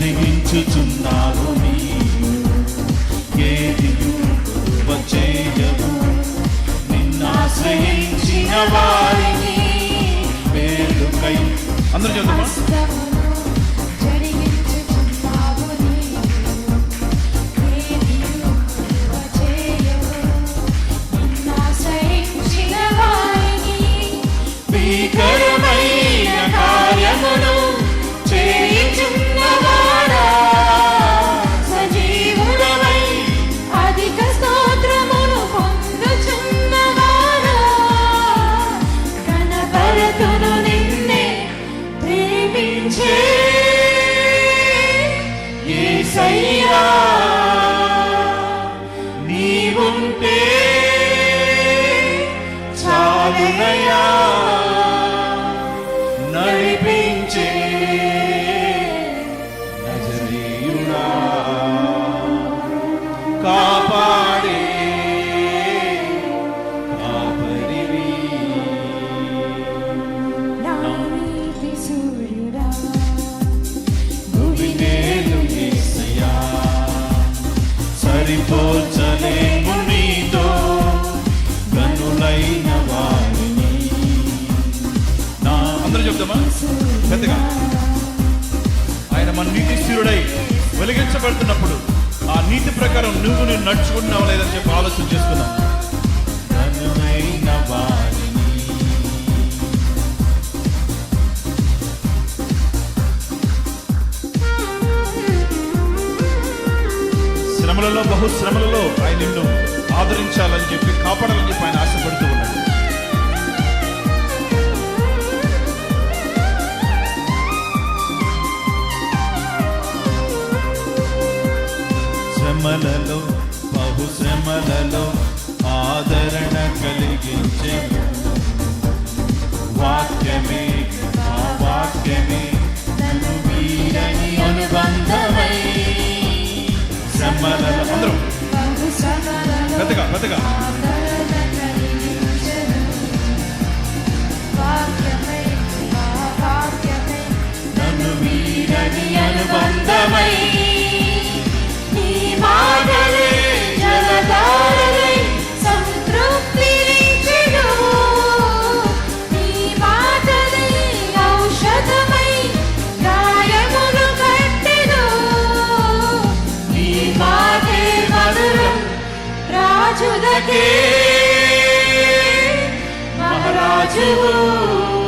జరిగించుచున్నావు నీవు. ఏది వచ్చేయవు నిన్నాశ్రయించిన వారిని. వేడుకై అందరూ చదువు యేసయ్యా నీవుంటే చాలునయా నడిపించే నజరీయుడా. కాపా సరిపోల్చలేము నీతో కనులైన వారిని. నా అందరూ చెప్తామా? పెద్దగా. ఆయన మన నీతి స్థిరుడై వెలిగించబడుతున్నప్పుడు ఆ నీతి ప్రకారం నువ్వు నేను నడుచుకుంటున్నావు లేదని చెప్పి ఆలోచన చేసుకున్నాం శ్రమలలో బహు శ్రమలలో ఆయన నిన్ను ఆదరించాలని చెప్పి కాపాడాలని చెప్పి ఆయన ఆశపడుతూ ఉన్నాడు. శ్రమలలో బహు శ్రమలలో అందరూ. బహు శ్రమలలో పెద్దగా పెద్దగా నన్ను అనుబంధమై Maharaj Hu.